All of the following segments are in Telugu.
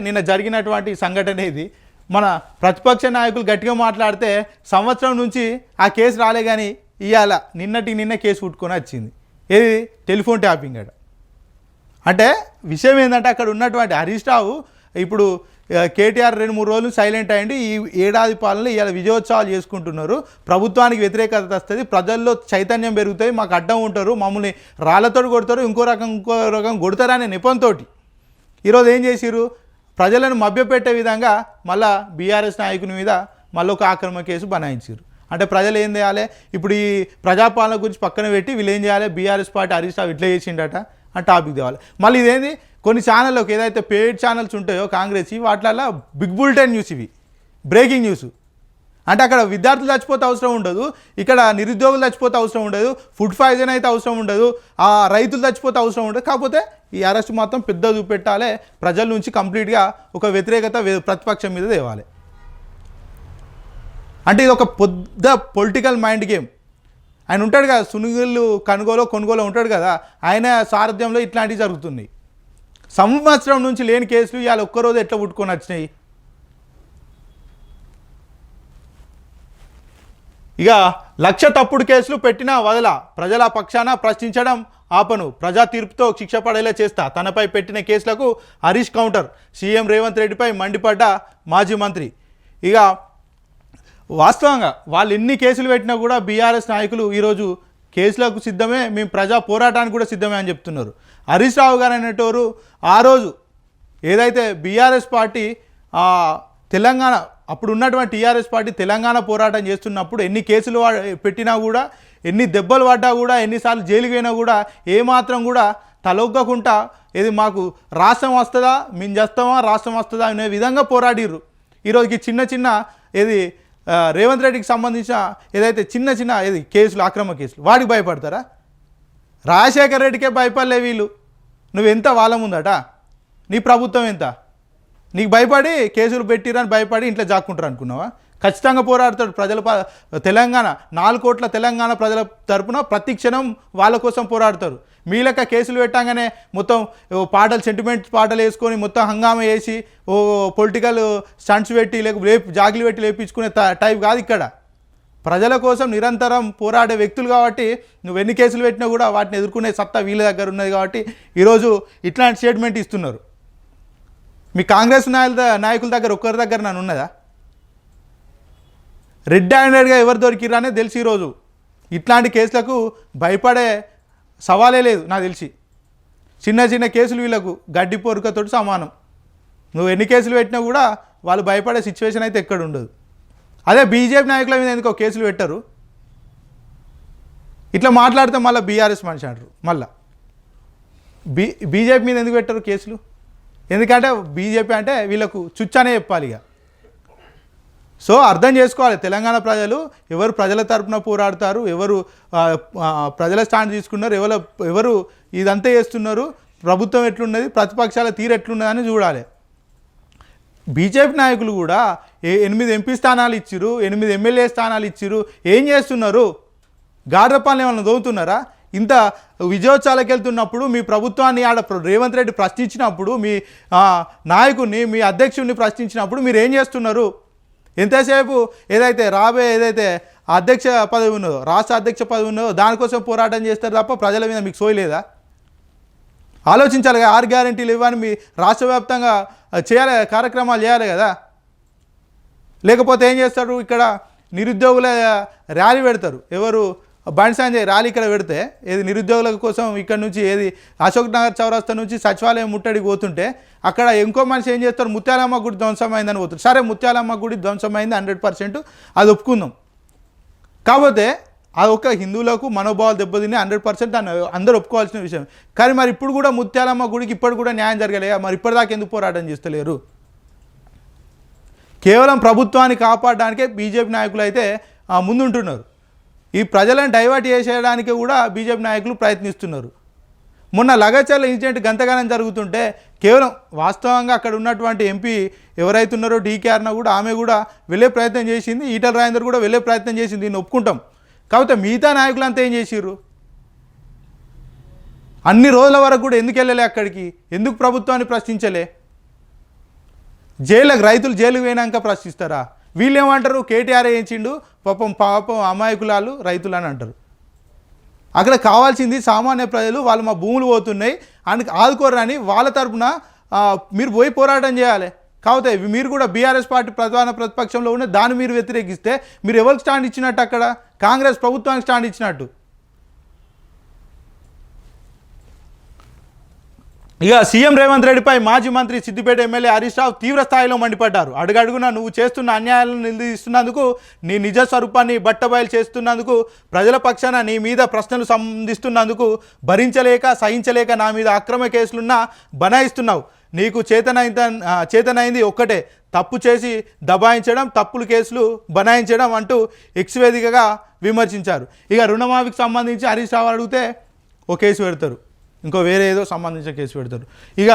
నిన్న జరిగినటువంటి సంఘటన ఇది. మన ప్రతిపక్ష నాయకులు గట్టిగా మాట్లాడితే సంవత్సరం నుంచి ఆ కేసు రాలే కానీ ఇవాళ నిన్నటి నిన్న కేసు పుట్టుకొని వచ్చింది. ఏది? టెలిఫోన్ ట్యాపింగ్ అక్కడ అంటే విషయం ఏంటంటే అక్కడ ఉన్నటువంటి హరీష్ రావు ఇప్పుడు కేటీఆర్ రెండు మూడు రోజులు సైలెంట్ అయ్యండి ఈ ఏడాది పాలనలో ఇవాళ విజయోత్సవాలు చేసుకుంటున్నారు. ప్రభుత్వానికి వ్యతిరేకత వస్తుంది. ప్రజల్లో చైతన్యం పెరుగుతాయి మాకు అడ్డం ఉంటారు. మమ్మల్ని రాళ్ళతో కొడతారు. ఇంకో రకం ఇంకో రకం కొడతారనే నిపంతో ఈరోజు ఏం చేసిరు ప్రజలను మభ్యపెట్టే విధంగా మళ్ళా బీఆర్ఎస్ నాయకుని మీద మళ్ళీ ఒక ఆక్రమణ కేసు బనాయించారు. అంటే ప్రజలు ఏం చేయాలి? ఇప్పుడు ఈ ప్రజాపాలన గురించి పక్కన పెట్టి వీళ్ళు ఏం చేయాలి? బీఆర్ఎస్ పార్టీ హరీష్ రావు ఇట్లా చేసిండట అని టాపిక్ తేవాలి. మళ్ళీ ఇదేంది? కొన్ని ఛానళ్ళకి ఏదైతే పేడ్ ఛానల్స్ ఉంటాయో కాంగ్రెస్ వాటిలలో బిగ్ బుల్టెన్ న్యూస్ ఇవి. Breaking news. అంటే అక్కడ విద్యార్థులు చచ్చిపోతే అవసరం ఉండదు ఇక్కడ నిరుద్యోగులు చచ్చిపోతే అవసరం ఉండదు ఫుడ్ పాయిజన్ అయితే అవసరం ఉండదు ఆ రైతులు చచ్చిపోతే అవసరం ఉండదు. కాకపోతే ఈ అరెస్ట్ మాత్రం పెద్ద చూపెట్టాలి. ప్రజల నుంచి కంప్లీట్గా ఒక వ్యతిరేకత ప్రతిపక్షం మీద తేవాలి. అంటే ఇది ఒక పెద్ద పొలిటికల్ మైండ్ గేమ్. ఆయన ఉంటాడు కదా సునుగులు కనుగోలో కొనుగోలు ఉంటాడు కదా ఆయన సారథ్యంలో ఇట్లాంటివి జరుగుతున్నాయి. సంవత్సరం నుంచి లేని కేసులు ఇవాళ ఒక్కరోజు ఎట్లా పుట్టుకొని వచ్చినాయి? ఇక లక్ష తప్పుడు కేసులు పెట్టినా వదల. ప్రజల పక్షాన ప్రశ్నించడం ఆపను. ప్రజా తీర్పుతో శిక్ష పడేలా చేస్తా. తనపై పెట్టిన కేసులకు హరీష్ కౌంటర్ సీఎం రేవంత్ రెడ్డిపై మండిపడ్డ మాజీ మంత్రి. ఇక వాస్తవంగా వాళ్ళు ఎన్ని కేసులు పెట్టినా కూడా బీఆర్ఎస్ నాయకులు ఈరోజు కేసులకు సిద్ధమే. మేము ప్రజా పోరాటానికి కూడా సిద్ధమే అని చెప్తున్నారు. హరీష్ రావు గారు అనేటోరు ఆ రోజు ఏదైతే బీఆర్ఎస్ పార్టీ తెలంగాణ అప్పుడు ఉన్నటువంటి టీఆర్ఎస్ పార్టీ తెలంగాణ పోరాటం చేస్తున్నప్పుడు ఎన్ని కేసులు వా- పెట్టినా కూడా ఎన్ని దెబ్బలు పడ్డా కూడా ఎన్నిసార్లు జైలుకి పోయినా కూడా ఏమాత్రం కూడా తలొగ్గకుండా ఇది మాకు రాష్ట్రం వస్తుందా మేము చేస్తామా రాష్ట్రం వస్తుందా అనే విధంగా పోరాడిర్రు. ఈరోజుకి చిన్న చిన్న ఏది రేవంత్ రెడ్డికి సంబంధించిన ఏదైతే చిన్న చిన్న ఏది కేసులు అక్రమ కేసులు వాడికి భయపడతారా? రాజశేఖర్ రెడ్డికే భయపడలే వీళ్ళు. నువ్వు ఎంత వాళ్ళ ముందట? నీ ప్రభుత్వం ఎంత? నీకు భయపడి కేసులు పెట్టిరని భయపడి ఇంట్లో జాక్కుంటారు అనుకున్నావా? ఖచ్చితంగా పోరాడతాడు ప్రజల తెలంగాణ. నాలుగు కోట్ల తెలంగాణ ప్రజల తరపున ప్రతి క్షణం వాళ్ళ కోసం పోరాడతారు. మీ లెక్క కేసులు పెట్టంగానే మొత్తం పాటలు సెంటిమెంట్ పాటలు వేసుకొని మొత్తం హంగామా వేసి ఓ పొలిటికల్ స్టంట్స్ పెట్టి లేక లేపు జాగిలు పెట్టి లేపించుకునే టైప్ కాదు ఇక్కడ. ప్రజల కోసం నిరంతరం పోరాడే వ్యక్తులు కాబట్టి నువ్వు ఎన్ని కేసులు పెట్టినా కూడా వాటిని ఎదుర్కొనే సత్తా వీళ్ళ దగ్గర ఉన్నది కాబట్టి ఈరోజు ఇట్లాంటి స్టేట్మెంట్ ఇస్తున్నారు. మీ కాంగ్రెస్ నాయకుల నాయకుల దగ్గర ఒక్కరి దగ్గర నన్ను ఉన్నదా? రెడ్ హ్యాండెడ్గా ఎవరు దొరికిరా అనేది తెలిసి ఈరోజు. ఇట్లాంటి కేసులకు భయపడే సవాలే లేదు నాకు తెలిసి. చిన్న చిన్న కేసులు వీళ్ళకు గడ్డి పొరుకతోటి సమానం. నువ్వు ఎన్ని కేసులు పెట్టినా కూడా వాళ్ళు భయపడే సిచ్యువేషన్ అయితే ఎక్కడ ఉండదు. అదే బీజేపీ నాయకుల మీద ఎందుకో కేసులు పెట్టరు? ఇట్లా మాట్లాడితే మళ్ళీ బీఆర్ఎస్ మనిషి అంటారు మళ్ళా. బీ బీజేపీ మీద ఎందుకు పెట్టరు కేసులు? ఎందుకంటే బీజేపీ అంటే వీళ్ళకు చుచ్చనే చెప్పాలి ఇక. సో అర్థం చేసుకోవాలి. తెలంగాణ ప్రజలు ఎవరు ప్రజల తరపున పోరాడతారు ఎవరు ప్రజల స్టాండ్ తీసుకున్నారు ఎవరు ఎవరు ఇదంతా చేస్తున్నారు ప్రభుత్వం ఎట్లున్నది ప్రతిపక్షాల తీరు ఎట్లున్నది అని చూడాలి. బీజేపీ నాయకులు కూడా ఎనిమిది ఎంపీ స్థానాలు ఇచ్చిరు ఎనిమిది ఎమ్మెల్యే స్థానాలు ఇచ్చిరు ఏం చేస్తున్నారు? గాడ్రపాలను ఏమైనా దోవుతున్నారా ఇంత విజయోత్సవాలకు వెళ్తున్నప్పుడు మీ ప్రభుత్వాన్ని ఆడ రేవంత్ రెడ్డి ప్రశ్నించినప్పుడు మీ నాయకుడిని మీ అధ్యక్షుడిని ప్రశ్నించినప్పుడు మీరు ఏం చేస్తున్నారు? ఎంతసేపు ఏదైతే రాబోయే ఏదైతే అధ్యక్ష పదవి ఉన్నదో రాష్ట్ర అధ్యక్ష పదవి ఉన్నదో దానికోసం పోరాటం చేస్తారు తప్ప ప్రజల మీద మీకు సోయలేదా ఆలోచించాలి కదా ఆరు గ్యారంటీలు ఇవ్వని మీ రాష్ట్ర వ్యాప్తంగా చేయాలి కార్యక్రమాలు చేయాలి కదా? లేకపోతే ఏం చేస్తారు? ఇక్కడ నిరుద్యోగుల ర్యాలీ పెడతారు. ఎవరు బండి సంజయ్ ర్యాలీ ఇక్కడ పెడితే ఏది నిరుద్యోగుల కోసం ఇక్కడ నుంచి ఏది అశోక్ నగర్ చౌరస్తా నుంచి సచివాలయం ముట్టడికి పోతుంటే అక్కడ ఇంకో మనిషి ఏం చేస్తారు ముత్యాలమ్మ గుడి ధ్వంసమైందని పోతుంది సరే ముత్యాలమ్మ గుడి ధ్వంసమైంది హండ్రెడ్ పర్సెంట్ అది ఒప్పుకుందాం. కాకపోతే అది ఒక హిందువులకు మనోభావాలు దెబ్బతిని హండ్రెడ్ పర్సెంట్ దాన్ని అందరూ ఒప్పుకోవాల్సిన విషయం. కానీ మరి ఇప్పుడు కూడా ముత్యాలమ్మ గుడికి ఇప్పుడు కూడా న్యాయం జరగలేదు? మరి ఇప్పటిదాకా ఎందుకు పోరాటం చేస్తలేరు? కేవలం ప్రభుత్వాన్ని కాపాడడానికే బీజేపీ నాయకులు అయితే ముందుంటున్నారు. ఈ ప్రజలను డైవర్ట్ చేసేయడానికి కూడా బీజేపీ నాయకులు ప్రయత్నిస్తున్నారు. మొన్న లగచర్ల ఇన్సిడెంట్ గంతగానం జరుగుతుంటే కేవలం వాస్తవంగా అక్కడ ఉన్నటువంటి ఎంపీ ఎవరైతే ఉన్నారో డీకే అన్న కూడా ఆమె కూడా వెళ్ళే ప్రయత్నం చేసింది ఈటల రాజేందర్ కూడా వెళ్ళే ప్రయత్నం చేసింది దీన్ని ఒప్పుకుంటాం. కాకపోతే మిగతా నాయకులు అంతా ఏం చేసిర్రు? అన్ని రోజుల వరకు కూడా ఎందుకు వెళ్ళలే అక్కడికి? ఎందుకు ప్రభుత్వాన్ని ప్రశ్నించలే? జైలుకి రైతులు జైలుకు పోయినాక ప్రశ్నిస్తారా? వీళ్ళేమంటారు? కేటీఆర్ వేయించిండు పాపం పాపం అమాయకులాలు రైతులు అని అంటారు. అక్కడ కావాల్సింది సామాన్య ప్రజలు వాళ్ళు మా భూములు పోతున్నాయి అని ఆదుకోరని వాళ్ళ తరపున మీరు పోయి పోరాటం చేయాలి. కాకపోతే మీరు కూడా బీఆర్ఎస్ పార్టీ ప్రధాన ప్రతిపక్షంలో ఉన్న దాన్ని మీరు వ్యతిరేకిస్తే మీరు ఎవరికి స్టాండ్ ఇచ్చినట్టు అక్కడ? కాంగ్రెస్ ప్రభుత్వానికి స్టాండ్ ఇచ్చినట్టు. ఇక సీఎం రేవంత్ రెడ్డిపై మాజీ మంత్రి సిద్దిపేట ఎమ్మెల్యే హరీష్ రావు తీవ్ర స్థాయిలో మండిపడ్డారు. అడుగడుగునా నువ్వు చేస్తున్న అన్యాయాలను నిలదీస్తున్నందుకు నీ నిజ స్వరూపాన్ని బట్టబయలు చేస్తున్నందుకు ప్రజల పక్షాన నీ మీద ప్రశ్నలు సంధిస్తున్నందుకు భరించలేక సహించలేక నా మీద అక్రమ కేసులున్నా బనాయిస్తున్నావు. నీకు చేతనైంద చేతనైంది ఒక్కటే. తప్పు చేసి దబాయించడం తప్పులు కేసులు బనాయించడం అంటూ ఎక్స్వేదికగా విమర్శించారు. ఇక రుణమాఫీకి సంబంధించి హరీష్ రావు అడిగితే ఓ కేసు పెడతారు. ఇంకో వేరే ఏదో సంబంధించిన కేసు పెడతారు. ఇక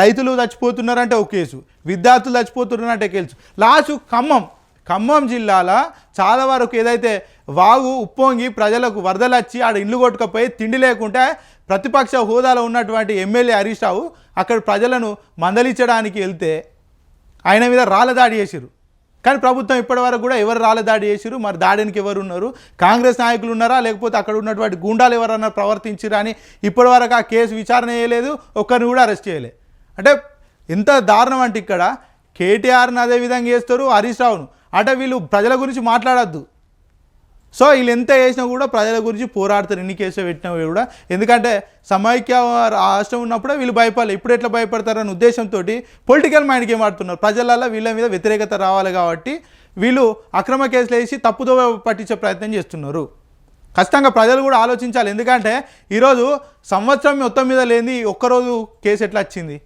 రైతులు చచ్చిపోతున్నారంటే ఒక కేసు విద్యార్థులు చచ్చిపోతున్నారంటే కేసు. లాస్ట్ ఖమ్మం ఖమ్మం జిల్లాల చాలా వరకు ఏదైతే వాగు ఉప్పొంగి ప్రజలకు వరదలు వచ్చి ఆడ ఇల్లు కొట్టుకపోయి తిండి లేకుంటే ప్రతిపక్ష హోదాలో ఉన్నటువంటి ఎమ్మెల్యే హరీష్ రావు అక్కడ ప్రజలను మందలించడానికి వెళ్తే ఆయన మీద రాళ్ళ దాడి చేసిరు కానీ ప్రభుత్వం ఇప్పటివరకు కూడా ఎవరు రాలే దాడి చేసిరు మరి దాడికి ఎవరు ఉన్నారు? కాంగ్రెస్ నాయకులు ఉన్నారా? లేకపోతే అక్కడ ఉన్నటువంటి గుండాలు ఎవరన్నా ప్రవర్తించిరా అని ఇప్పటివరకు ఆ కేసు విచారణ చేయలేదు ఒక్కరిని కూడా అరెస్ట్ చేయలే. అంటే ఎంత దారుణం అంటే ఇక్కడ కేటీఆర్ని అదే విధంగా చేస్తారు హరీష్ రావును. అంటే వీళ్ళు ప్రజల గురించి మాట్లాడద్దు. సో వీళ్ళు ఎంత చేసినా కూడా ప్రజల గురించి పోరాడతారు ఎన్ని కేసులు పెట్టినా కూడా. ఎందుకంటే సమైక్య రాష్ట్రం ఉన్నప్పుడే వీళ్ళు భయపడాలి. ఇప్పుడు ఎట్లా భయపడతారన్న ఉద్దేశంతో పొలిటికల్ మైండ్కి ఏం ఆడుతున్నారు ప్రజలలో వీళ్ళ మీద వ్యతిరేకత రావాలి కాబట్టి వీళ్ళు అక్రమ కేసులు వేసి తప్పుదో పట్టించే ప్రయత్నం చేస్తున్నారు. ఖచ్చితంగా ప్రజలు కూడా ఆలోచించాలి. ఎందుకంటే ఈరోజు సంవత్సరం మొత్తం మీద లేని ఒక్కరోజు కేసు ఎట్లా వచ్చింది?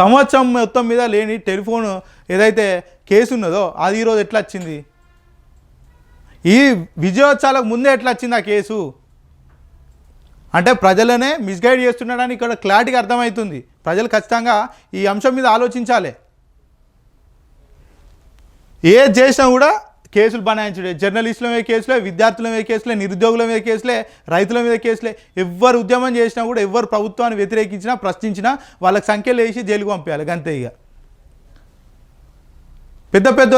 సంవత్సరం మొత్తం మీద లేని టెలిఫోన్ ఏదైతే కేసు ఉన్నదో అది ఈరోజు ఎట్లా వచ్చింది? ఈ విజయోత్సవాలకు ముందే ఎట్లా వచ్చింది ఆ కేసు? అంటే ప్రజలనే మిస్గైడ్ చేస్తున్నాడని ఇక్కడ క్లారిటీగా అర్థమవుతుంది. ప్రజలు ఖచ్చితంగా ఈ అంశం మీద ఆలోచించాలి. ఏది చేసినా కూడా కేసులు బనాయించడే. జర్నలిస్టుల మీద కేసులే విద్యార్థుల మీద కేసులే నిరుద్యోగుల మీద కేసులే రైతుల మీద కేసులే. ఎవ్వరు ఉద్యమం చేసినా కూడా ఎవ్వరు ప్రభుత్వాన్ని వ్యతిరేకించినా ప్రశ్నించినా వాళ్ళకి సంఖ్యలు వేసి జైలుకు పంపించాలి. అంతే ఇక. పెద్ద పెద్ద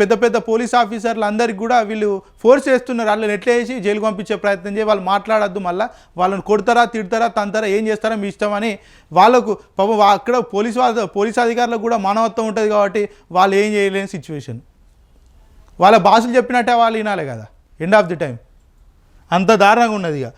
పెద్ద పెద్ద పోలీస్ ఆఫీసర్లు అందరికి కూడా వీళ్ళు ఫోర్స్ చేస్తున్నారు. వాళ్ళని ఎట్లా వేసి జైలు పంపించే ప్రయత్నం చేసి వాళ్ళు మాట్లాడద్దు మళ్ళీ. వాళ్ళని కొడతారా తిడతారా తంతారా ఏం చేస్తారా మీ ఇష్టం అని వాళ్ళకు పాపం అక్కడ పోలీస్ వాళ్ళ పోలీస్ అధికారులకు కూడా మానవత్వం ఉంటుంది కాబట్టి వాళ్ళు ఏం చేయలేని సిచ్యువేషన్ వాళ్ళ భాషలు చెప్పినట్టే వాళ్ళు వినాలి కదా ఎండ్ ఆఫ్ ది టైం అంత దారుణంగా ఉన్నది ఇక.